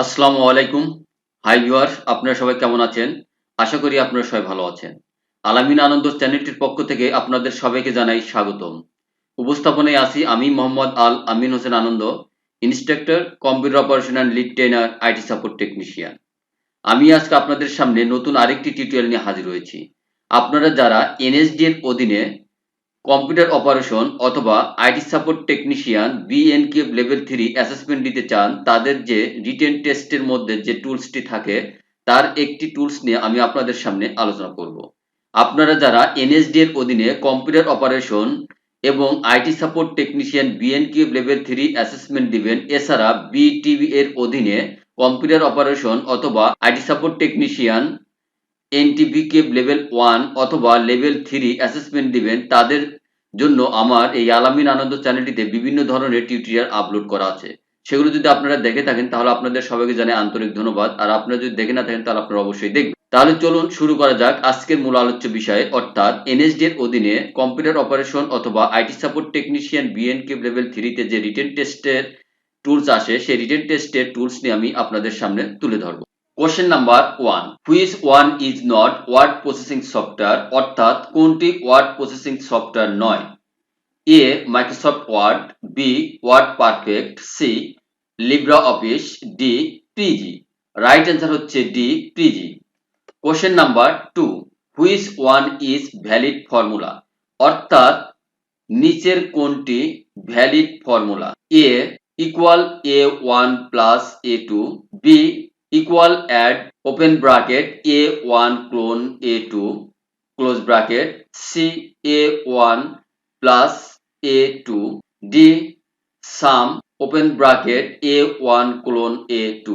আসসালামু আলাইকুম। Hi viewers, আপনারা সবাই কেমন আছেন? আশা করি আপনারা সবাই ভালো আছেন। আলামিন আনন্দ চ্যানেলটির পক্ষ থেকে আপনাদের সবাইকে জানাই স্বাগতম। উপস্থাপনায় আছি আমি Mohammad Al Amin Hossain Anondo, instructor, computer operation and lead trainer, IT support technician. আমি আজকে আপনাদের সামনে নতুন আরেকটি টিউটোরিয়াল নিয়ে হাজির হয়েছি। আপনারা যারা এনএসডি এর অধীনে কম্পিউটার অপারেশন অথবা IT support technician বিএনকে level three assessment দিতে চান, তাদের যে রিটেন টেস্টের মধ্যে যে টুলসটি থাকে, তার একটি টুলস নিয়ে আমি আপনাদের সামনে আলোচনা করব। আপনারা যারা এনএসডি এর অধীনে কম্পিউটার অপারেশন এবং IT support technician বিএনকে level three assessment দিবেন, এছাড়া বিটিভি এর অধীনে কম্পিউটার অপারেশন অথবা আইটি সাপোর্ট টেকনিশিয়ান এনটিভি কেব লেভেল ওয়ান অথবা লেভেল থ্রি অ্যাসেসমেন্ট দিবেন, তাদের জন্য আমার এই আলামিন আনন্দ চ্যানেলটিতে বিভিন্ন ধরনের টিউটোরিয়াল আপলোড করা আছে। সেগুলো যদি আপনারা দেখে থাকেন, তাহলে আপনাদের সবাইকে জানাই আন্তরিক ধন্যবাদ। আর আপনারা যদি দেখে না থাকেন, তাহলে আপনারা অবশ্যই দেখবেন। তাহলে চলুন শুরু করা যাক আজকের মূল আলোচ্য বিষয়। অর্থাৎ এনএসডি এর অধীনে কম্পিউটার অপারেশন অথবা আইটি সাপোর্ট টেকনিশিয়ান বিএনকে লেভেল থ্রিতে যে রিটেন টেস্টের টুলস আসে, সেই রিটেন টেস্টের টুলস নিয়ে আমি আপনাদের সামনে তুলে ধরবো। Question number one which one is not word processing software অর্থাৎ কোনটি ওয়ার্ড প্রসেসিং সফটওয়্যার নয়? A Microsoft Word B WordPerfect C Libre Office D PG right answer হচ্ছে D PG question number two which one is valid formula অর্থাৎ নিচের কোনটি valid formula A equal A one plus A two B equal add open bracket a1 clone a2 close bracket c a1 plus a2 d sum open bracket a1 clone a2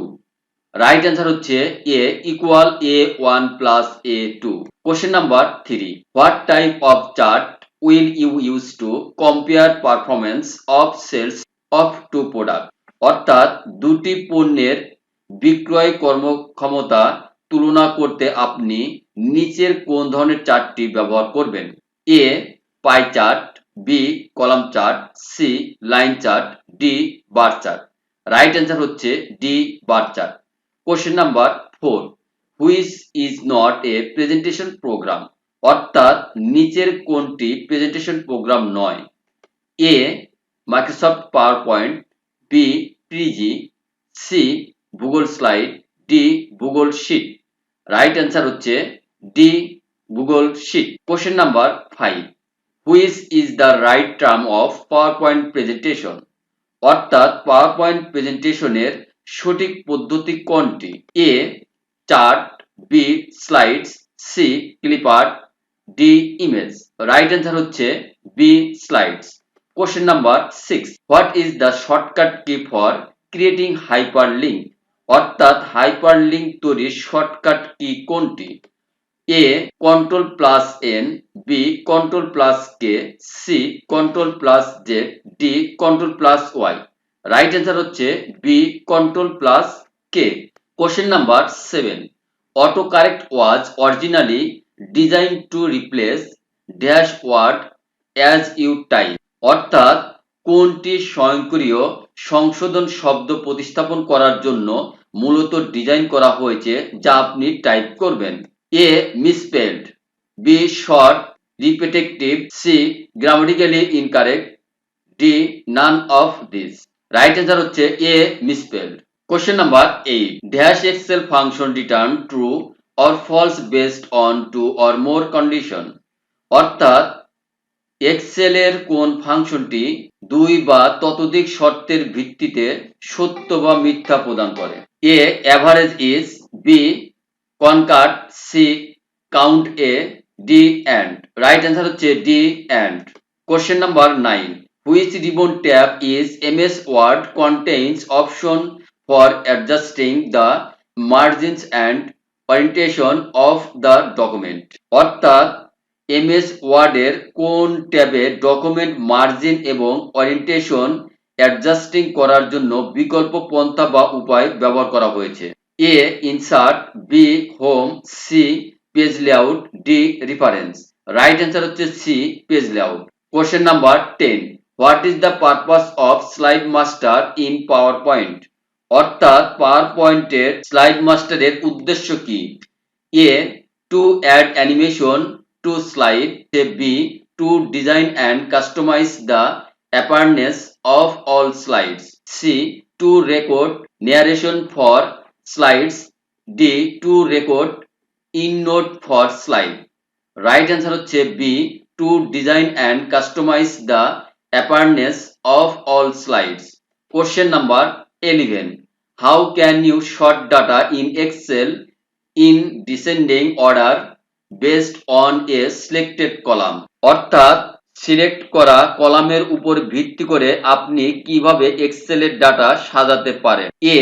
right answer হচ্ছে A equal A one plus A two question number three what type of chart will you use to compare performance of sales of two product অর্থাৎ দুটি পণ্যের বিক্রয় কর্মক্ষমতা তুলনা করতে আপনি নিচের কোন ধরনের চার্টটি ব্যবহার করবেন? A pie chart B column chart C line chart D bar chart right answer হচ্ছে D bar chart question number four which is not a presentation program অর্থাৎ নিচের কোনটি প্রেজেন্টেশন প্রোগ্রাম নয়? A Microsoft PowerPoint B PG C Google slide D Google sheet right answer হচ্ছে D Google sheet question number five which is the right term of PowerPoint presentation অর্থাৎ power point প্রেজেন্টেশনের সঠিক পদ্ধতি কোনটি? A chart B slides C clipper D image right answer হচ্ছে B slides question number six what is the shortcut key for creating hyperlink অর্থাৎ hyperlink তৈরির shortcut কি কোনটি? A, control plus N, B, control plus K, C, control plus Z, D, control plus Y. Right answer হচ্ছে B, control plus K. Question number seven. Autocorrect was originally design to replace dash word as you type অর্থাৎ কোনটি স্বয়ংক্রিয় সংশোধন শব্দ প্রতিস্থাপন করার জন্য মূলত ডিজাইন করা হয়েছে যা আপনি টাইপ করবেন। A misspelled B short repetitive C grammatically incorrect, D none of this. Right answer হচ্ছে A misspelled question number eight, dash Excel function return true or false based on two or more condition? অর্থাৎ এক্সেলের কোন ফাংশনটি দুই বা ততোধিক শর্তের ভিত্তিতে সত্য বা মিথ্যা প্রদান করে। A average is B concat C count A D and right answer হচ্ছে D and question number nine which ribbon tab is M S Word contains option for adjusting the margins and orientation of the document অর্থাৎ MS ওয়ার্ডের কোন ট্যাবে document margin এবং orientation adjusting করার জন্য বিকল্প পন্থা বা উপায় ব্যবহার করা হয়েছে? A, insert, B, home, C, page layout, D, reference. Right answer হচ্ছে C, page layout. Question number ten, what is the purpose of slide master in PowerPoint অর্থাৎ পাওয়ার পয়েন্টের স্লাইড মাস্টারের উদ্দেশ্য কি? A, to add animation to slide B to design and customize the appearance of all slides C to record narration for slides D to record in note for slide right answer হচ্ছে B to design and customize the appearance of all slides question number 11 how can you sort data in excel in descending order? Based on A selected column অর্থাৎ select করা কলামের উপর ভিত্তি করে আপনি কীভাবে এক্সেলের data সাজাতে পারেন। A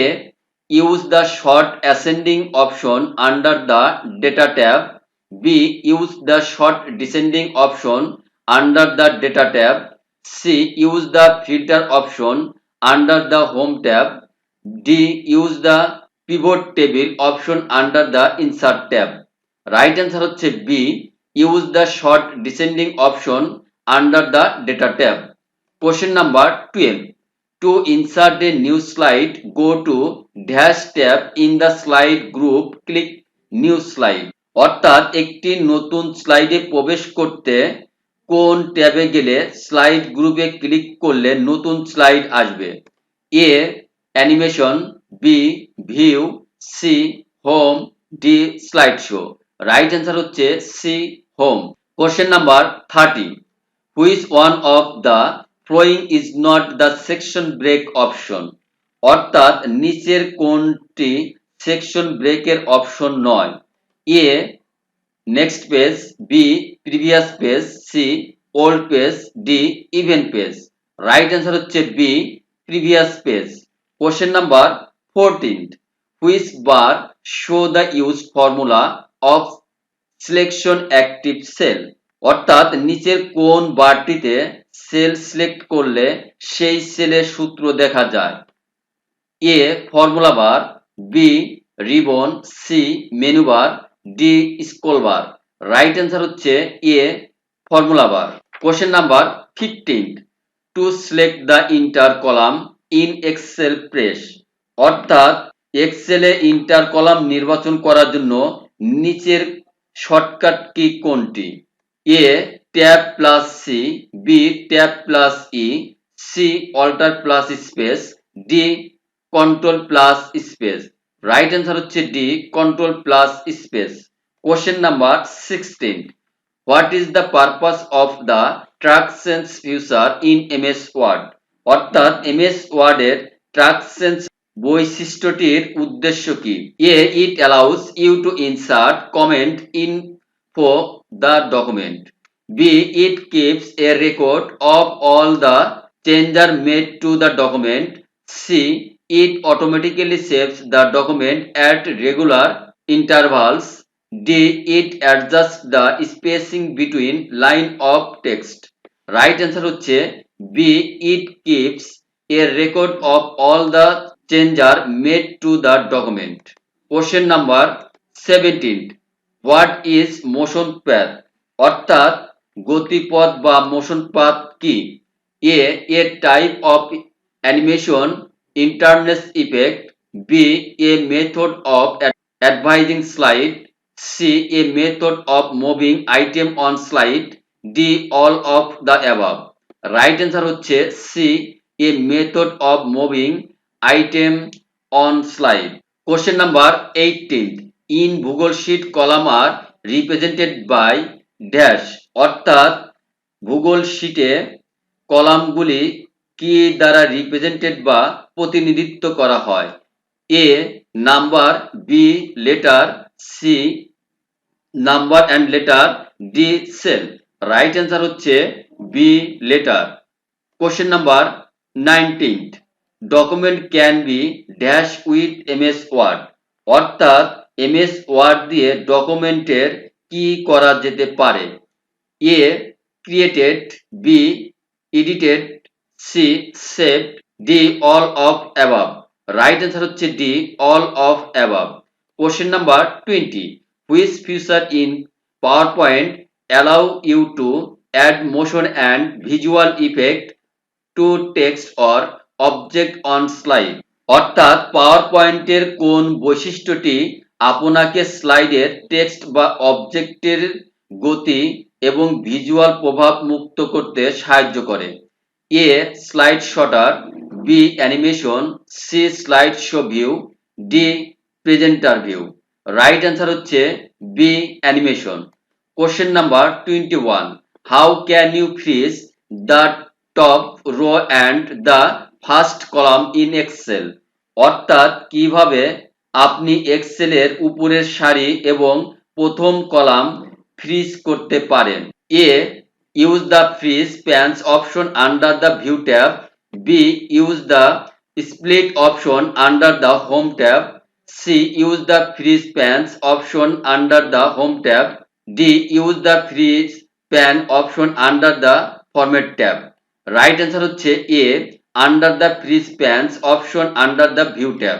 use the sort ascending option under the data tab B use the sort descending option under the data tab C use the filter option under the home tab D use the pivot table option under the insert tab right answer হচ্ছে B use the sort descending option under the data tab question number twelve to insert a new slide go to dash tab in the slide group click new slide অর্থাৎ একটি নতুন স্লাইডে প্রবেশ করতে কোন ট্যাবে গেলে স্লাইড গ্রুপে ক্লিক করলে নতুন স্লাইড আসবে। A animation B view C home D slide show right answer হচ্ছে C home question number thirty which one of the following is not the section break option অর্থাৎ নিচের কোনটি সেকশন ব্রেকের option নয়? A next page B previous page C odd page D even page right answer হচ্ছে B previous page question number fourteen which bar show the use formula of selection active cell অর্থাৎ নিচের কোন বারটিতে sell select করলে সেই সেলের সূত্র দেখা যায়। A formula bar B ribbon C menu bar D scroll bar right answer হচ্ছে A formula bar question number fifteen to select the enter column in Excel press অর্থাৎ এক্সেলে ইন্টার কলাম নির্বাচন করার জন্য নিচের শর্টকাট কি কোনটি? A tab plus C B tab plus E C alt plus space D control plus space. Right answer হচ্ছে D control plus space. Question number sixteen. What is the purpose of the track changes feature in M S Word? অর্থাৎ M S ওয়ার্ডের track changes বৈশিষ্ট্যটির উদ্দেশ্য কি? A it allows you to insert comment in for the document B it keeps a record of all the changes made to the document C it automatically saves the document at regular intervals D it adjust the spacing between line of text right answer হচ্ছে B it keeps a record of all the changes made to the document question number seventeen what is motion path অর্থাৎ গতিপথ বা motion path কি? A a type of animation entrance effect B a method of advancing slide C a method of moving item on slide D all of the above right answer হচ্ছে C a method of moving item on slide. Question number 18 in Google sheet column are represented by dash অর্থাৎ Google শিটে কলামগুলি কি দ্বারা represented বা প্রতিনিধিত্ব করা হয়? A number B letter C number and letter D cell right answer হচ্ছে B letter question number nineteen document can be dash with M S Word অর্থাৎ এম এস ওয়ার্ড দিয়ে ডকুমেন্টের কি করা যেতে পারে? A created B edited C saved D all of above right answer হচ্ছে D all of above question number twenty which feature in PowerPoint allow you to add motion and visual effect to text or object on slide অর্থাৎ পাওয়ার পয়েন্টের কোন বৈশিষ্ট্যটি আপনাকে স্লাইডের text বা অবজেক্টের গতি এবং ভিজুয়াল প্রভাব মুক্ত করতে সাহায্য করে। A slide sorter B animation C slide show view D presenter view right answer হচ্ছে B animation question number twenty one how can you freeze the top row and the first column in Excel. অর্থাৎ কীভাবে আপনি এক্সেলের উপরের সারি এবং প্রথম column freeze করতে পারেন। A use the freeze panes option under the view tab B use the split option under the home tab C use the freeze panes option under the home tab D use the freeze pane option under the format tab right answer হচ্ছে A freeze panes option under the view tab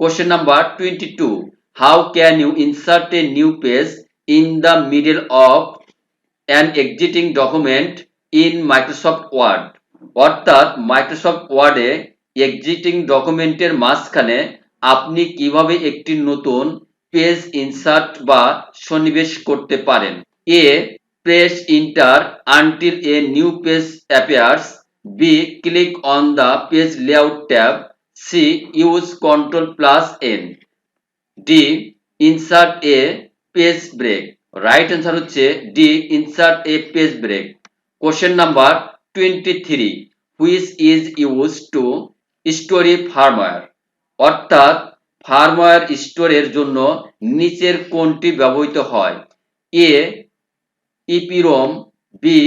question number twenty two how can you insert a new page in the middle of an existing document in Microsoft Word অর্থাৎ Microsoft ওয়ার্ডে existing ডকুমেন্টের মাঝখানে আপনি কীভাবে একটি নতুন page insert বা সন্নিবেশ করতে পারেন? A press enter until a new page appears B click on the page layout tab C use control plus N D insert a page break right answer হচ্ছে insert a page break question number twenty three which is use to store firmware অর্থাৎ firmware স্টোরের জন্য নিচের কোনটি ব্যবহৃত হয়? A EPROM B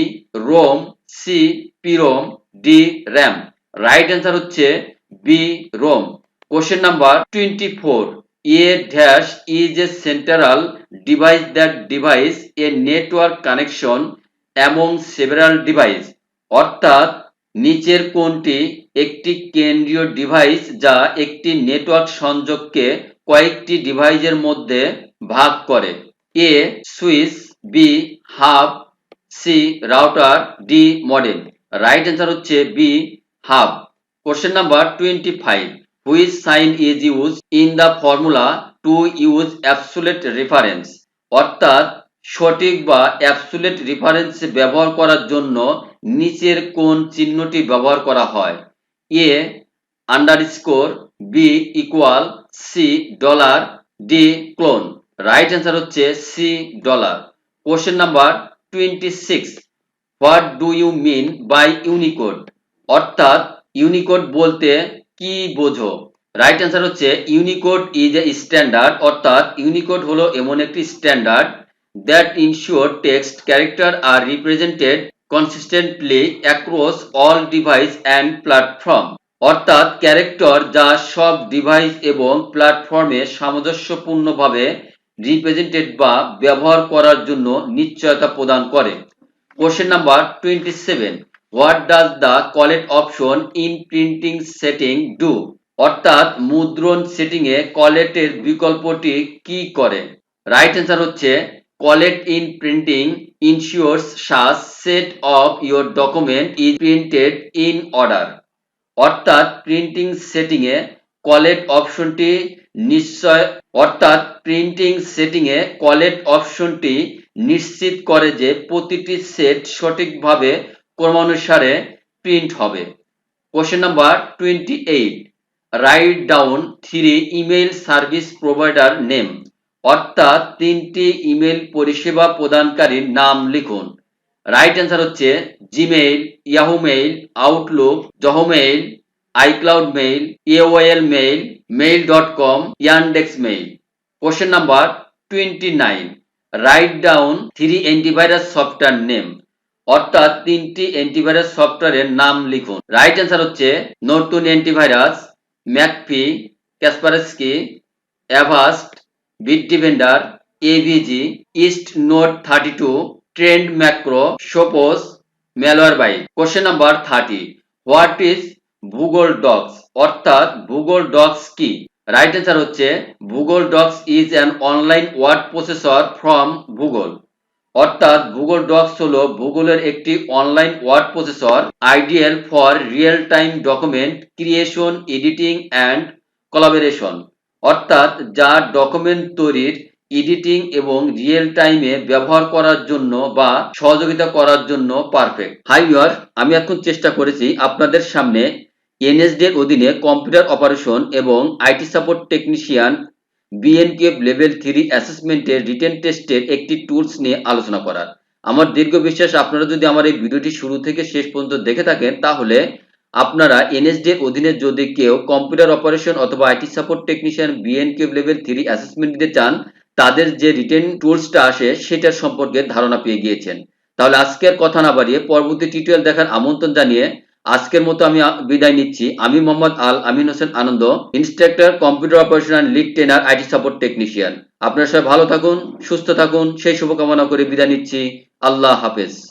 ROM C PROM D RAM right answer হচ্ছে B ROM question number twenty four A dash is a central device that device a network connection among several device অর্থাৎ নিচের কোনটি একটি কেন্দ্রীয় ডিভাইস যা একটি network সংযোগকে কয়েকটি ডিভাইসের মধ্যে ভাগ করে। A switch B hub C router D modem right answer হচ্ছে B hub question number twenty five which sign is use in the formula to use absolute reference অর্থাৎ, সঠিক বা অ্যাবসুলেট রেফারেন্স ব্যবহার করার জন্য নিচের কোন চিহ্নটি ব্যবহার করা হয়? A underscore B equal C dollar D colon right answer হচ্ছে C dollar question number twenty six what do you mean by Unicode অর্থাৎ ইউনিকোড বলতে কি বোঝো? রাইট অ্যান্সার হচ্ছে ইউনিকোড ইজ এ স্ট্যান্ডার্ড অর্থাৎ ইউনিকোড হলো এমন একটি standard that ensure text character are represented consistently across all device and platform অর্থাৎ ক্যারেক্টর যা সব ডিভাইস এবং প্ল্যাটফর্মে সামঞ্জস্যপূর্ণভাবে রিপ্রেজেন্টেড বা ব্যবহার করার জন্য নিশ্চয়তা প্রদান করে। Question number twenty seven what does the collate option in printing setting do অর্থাৎ মুদ্রণ সেটিং এ কলেটের বিকল্পটি কি করে? রাইট অ্যান্সার হচ্ছে collate in printing ensures সাস set of your document is printed in order অর্থাৎ প্রিন্টিং সেটিং এ কলেট অপশনটি নিশ্চয়, অর্থাৎ প্রিন্টিং সেটিং এ কলেট অপশনটি নিশ্চিত করে যে প্রতিটি সেট সঠিকভাবে ক্রমানুসারে প্রিন্ট হবে। Question number twenty eight write down three email service provider name অর্থাৎ তিনটি ইমেল পরিষেবা প্রদানকারীর নাম লিখুন। রাইট অ্যান্সার হচ্ছে Gmail Yahoo mail Outlook Zoho mail iCloud mail AOL mail mail dot com Yandex mail question number twenty nine write down three antivirus software name অর্থাৎ তিনটি antivirus সফটওয়্যারের নাম লিখুন। রাইট অ্যান্সার হচ্ছে Norton antivirus McAfee Kaspersky Avast Bitdefender AVG ESET NOD thirty two Trend Micro Sophos Malwarebytes question number thirty what is Google Docs অর্থাৎ Google Docs কি? Right answer হচ্ছে Google Docs is an online word processor from Google অর্থাৎ Google Docs হলো ভূগোলের একটি online word processor ideal for real time document creation editing and collaboration অর্থাৎ যা document তৈরির এডিটিং এবং রিয়েল টাইমে ব্যবহার করার জন্য বা সহযোগিতা করার জন্য পারফেক্ট হাই ভিউয়ার আমি এখন চেষ্টা করেছি আপনাদের সামনে এনএসডি এর অধীনে কম্পিউটার অপারেশন এবং IT support technician BNQF level three অ্যাসেসমেন্টের written টেস্টের একটি টুলস নিয়ে আলোচনা করার। আমার দীর্ঘ বিশ্বাস, আপনারা যদি আমার এই ভিডিওটি শুরু থেকে শেষ পর্যন্ত দেখে থাকেন, তাহলে আপনারা এনএসডি অধীনে যদি কেউ কম্পিউটার অপারেশন অথবা IT support technician BNQ level three assessment দিতে চান, তাদের যে রিটেন টুলসটা আসে, সেটার সম্পর্কে ধারণা পেয়ে গিয়েছেন। তাহলে আজকের কথা না বাড়িয়ে পরবর্তী টিউটোরিয়াল দেখার আমন্ত্রণ জানিয়ে আজকের মতো আমি বিদায় নিচ্ছি। আমি Mohammad Al Amin Hossain Anondo, instructor, computer operation and lead trainer IT support technician আপনারা সবাই ভালো থাকুন, সুস্থ থাকুন, সেই শুভকামনা করে বিদায় নিচ্ছি। আল্লাহ হাফেজ।